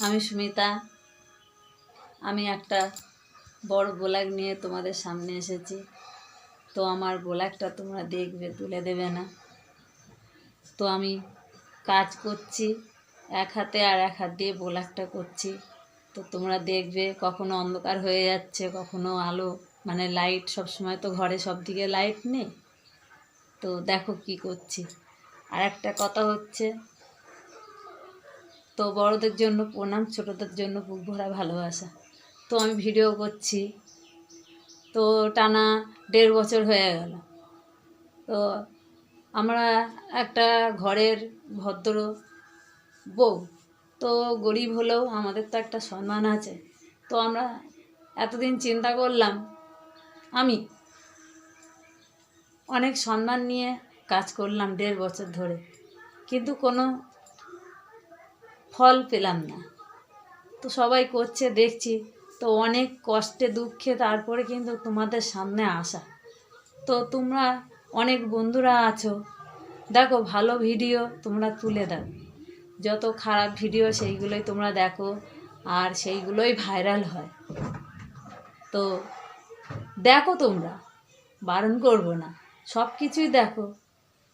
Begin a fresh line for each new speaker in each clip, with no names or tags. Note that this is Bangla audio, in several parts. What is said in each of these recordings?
আমি সুমিতা। আমি একটা বড় ব্লগ নিয়ে তোমাদের সামনে এসেছি। তো আমার ব্লগটা তোমরা দেখবে, তুলে দেবে না। তো আমি কাজ করছি, এক হাতে আর এক হাত দিয়ে ব্লগটা করছি। তো তোমরা দেখবে, কখনো অন্ধকার হয়ে যাচ্ছে, কখনো আলো। মানে লাইট সব সময় তো ঘরে সব দিকে লাইট নেই। তো দেখো কি করছি। আর একটা কথা হচ্ছে তো বড়দের জন্য প্রণাম, ছোটদের জন্য বুক ভরা ভালোবাসা। তো আমি ভিডিও করছি। তো টানা দেড় বছর হয়ে গেল। তো আমরা একটা ঘরের ভদ্র বউ। তো গরিব হলেও আমাদের তো একটা সম্মান আছে। তো আমরা এতদিন চিন্তা করলাম, আমি অনেক সম্মান নিয়ে কাজ করলাম দেড় বছর ধরে। কিন্তু কোনো ফল পেলাম না। তো সবাই করছে, দেখছি। তো অনেক কষ্টে, দুঃখে তারপরে কিন্তু তোমাদের সামনে আসা। তো তোমরা অনেক বন্ধুরা আছো। দেখো, ভালো ভিডিও তোমরা তুলে দাও। যত খারাপ ভিডিও, সেইগুলোই তোমরা দেখো। আর সেইগুলোই ভাইরাল হয়। তো দেখো তোমরা, বারণ করব না। সব কিছুই দেখো।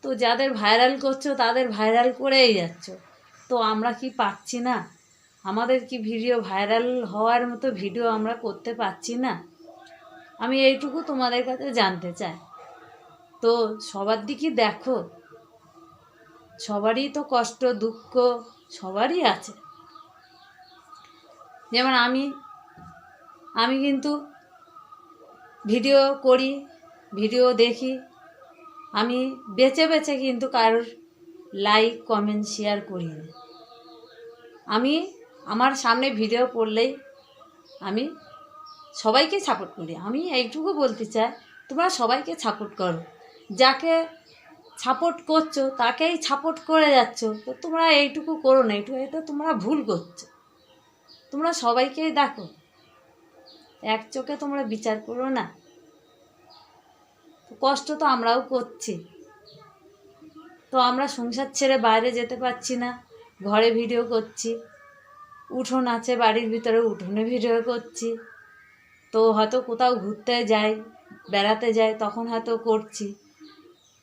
তো যাদের ভাইরাল করছ, তাদের ভাইরাল করেই যাচ্ছ। তো আমরা কি পাচ্ছি না? আমাদের কি ভিডিও ভাইরাল হওয়ার মতো ভিডিও আমরা করতে পারছি না? আমি এইটুকু তোমাদের কাছে জানতে চাই। তো সবার দিকই দেখো। সবারই তো কষ্ট, দুঃখ, সবারই আছে। যেমন আমি আমি কিন্তু ভিডিও করি ভিডিও দেখি। আমি বেছে বেছে কিন্তু কারোর লাইক কমেন্ট শেয়ার করি। আমি আমার সামনে ভিডিও পড়লেই আমি সবাইকে সাপোর্ট করি। আমি এইটুকু বলতে চাই, তোমরা সবাইকে সাপোর্ট করো। যাকে সাপোর্ট করছ, তাকেই সাপোর্ট করে যাচ্ছ। তো তোমরা এইটুকু করো না, এইটুকু এটা তোমরা ভুল করছ। তোমরা সবাইকেই দেখো। এক চোখে তোমরা বিচার করো না। কষ্ট তো আমরাও করছি। তো আমরা সংসার ছেড়ে বাইরে যেতে পারছি না। ঘরে ভিডিও করছি। উঠোন আছে বাড়ির ভিতরে, উঠোনে ভিডিও করছি। তো হয়তো কোথাও ঘুরতে যাই, বেড়াতে যাই, তখন হয়তো করছি।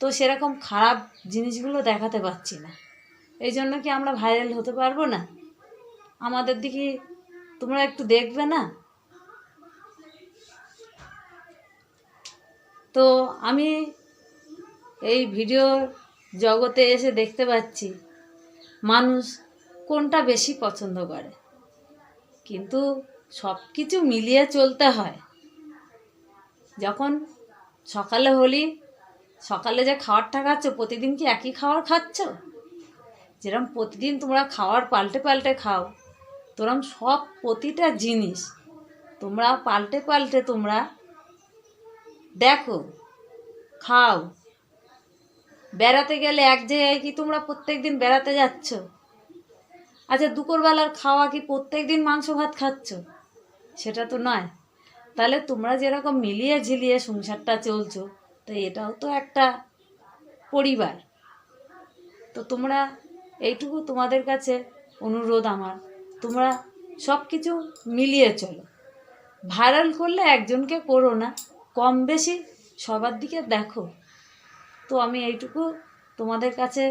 তো সেরকম খারাপ জিনিসগুলো দেখাতে পারছি না। এই জন্য কি আমরা ভাইরাল হতে পারব না? আমাদের দিকে তোমরা একটু দেখবে না? তো আমি এই ভিডিও জগতে এসে দেখতে পাচ্ছি মানুষ কোনটা বেশি পছন্দ করে। কিন্তু সব কিছু মিলিয়ে চলতে হয়। যখন সকালে হলি, সকালে যে খাবারটা খাচ্ছ প্রতিদিন কি একই খাবার খাচ্ছ? যেরকম প্রতিদিন তোমরা খাওয়ার পাল্টে পাল্টে খাও, তোরম সব প্রতিটা জিনিস তোমরা পাল্টে পাল্টে তোমরা দেখো, খাও বেড়াতে গেলে এক জায়গায় কি তোমরা প্রত্যেক দিন বেড়াতে যাচ্ছ? আচ্ছা দুপুরবেলার খাওয়া কি প্রত্যেক দিন মাংস ভাত খাচ্ছ? সেটা তো নয়। তাহলে তোমরা যেরকম মিলিয়ে ঝিলিয়ে সংসারটা চলছো, তো এটাও তো একটা পরিবার। তো তোমরা, এইটুকু তোমাদের কাছে অনুরোধ আমার। তোমরা সব কিছু মিলিয়ে চলো। ভাইরাল করলে একজনকে করো না, কম বেশি সবার দিকে দেখো। তো আমি এইটুকু তোমাদের কাছে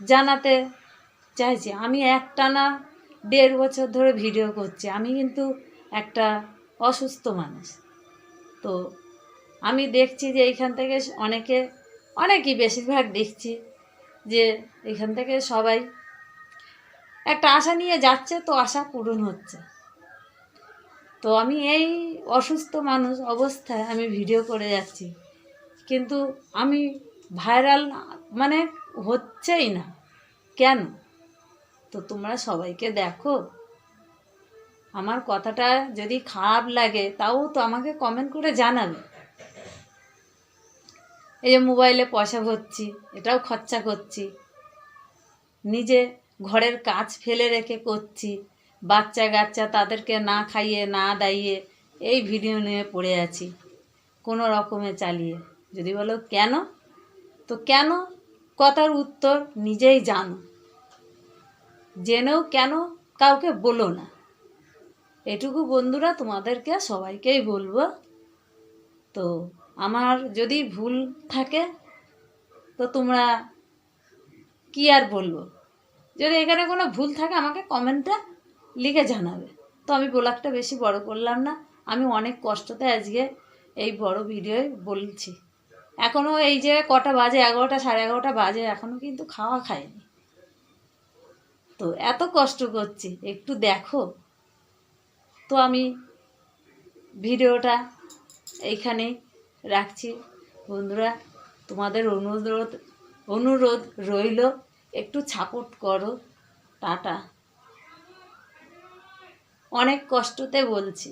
জানাতে চাইছি। আমি একটানা দেড় বছর ধরে ভিডিও করছি। আমি কিন্তু একটা অসুস্থ মানুষ। তো আমি দেখছি যে এইখান থেকে অনেকে, অনেকই বেশিরভাগ দেখছি যে এখান থেকে সবাই একটা আশা নিয়ে যাচ্ছে, তো আশা পূরণ হচ্ছে। তো আমি এই অসুস্থ মানুষ অবস্থায় আমি ভিডিও করে যাচ্ছি। কিন্তু আমি ভাইরাল মানে হচ্ছেই না। কেন? তো তোমরা সবাইকে দেখো। আমার কথাটা যদি খারাপ লাগে, তাও তো আমাকে কমেন্ট করে জানাবে। এই যে মোবাইলে পয়সা ভরছি, এটাও খরচা করছি। নিজে ঘরের কাজ ফেলে রেখে করছি বাচ্চা কাচ্চা তাদেরকে না খাইয়ে, না দাইয়ে, এই ভিডিও নিয়ে পড়ে আছি, কোনো রকমে চালিয়ে। যদি বলো কেন? তো কেন? কথার উত্তর নিজেই জানো। জেনেও কেন কাউকে বলো না। এটুকু বন্ধুরা তোমাদেরকে সবাইকেই বলব। তো আমার যদি ভুল থাকে, তো তোমরা কি আর বলব? যদি এখানে কোনো ভুল থাকে, আমাকে কমেন্টে লিখে জানাবে। তো আমি ব্লগটা বেশি বড় করলাম না, আমি অনেক কষ্টতে আজকে এই বড় ভিডিও বলছি। এখনও এই যে কটা বাজে, এগারোটা, সাড়ে এগারোটা বাজে এখনও কিন্তু খাওয়া খাইনি। তো এত কষ্ট করছি, একটু দেখো। তো আমি ভিডিওটা এইখানেই রাখছি। বন্ধুরা, তোমাদের অনুরোধ অনুরোধ রইল, একটু সাপোর্ট করো। টাটা। অনেক কষ্টতে বলছি।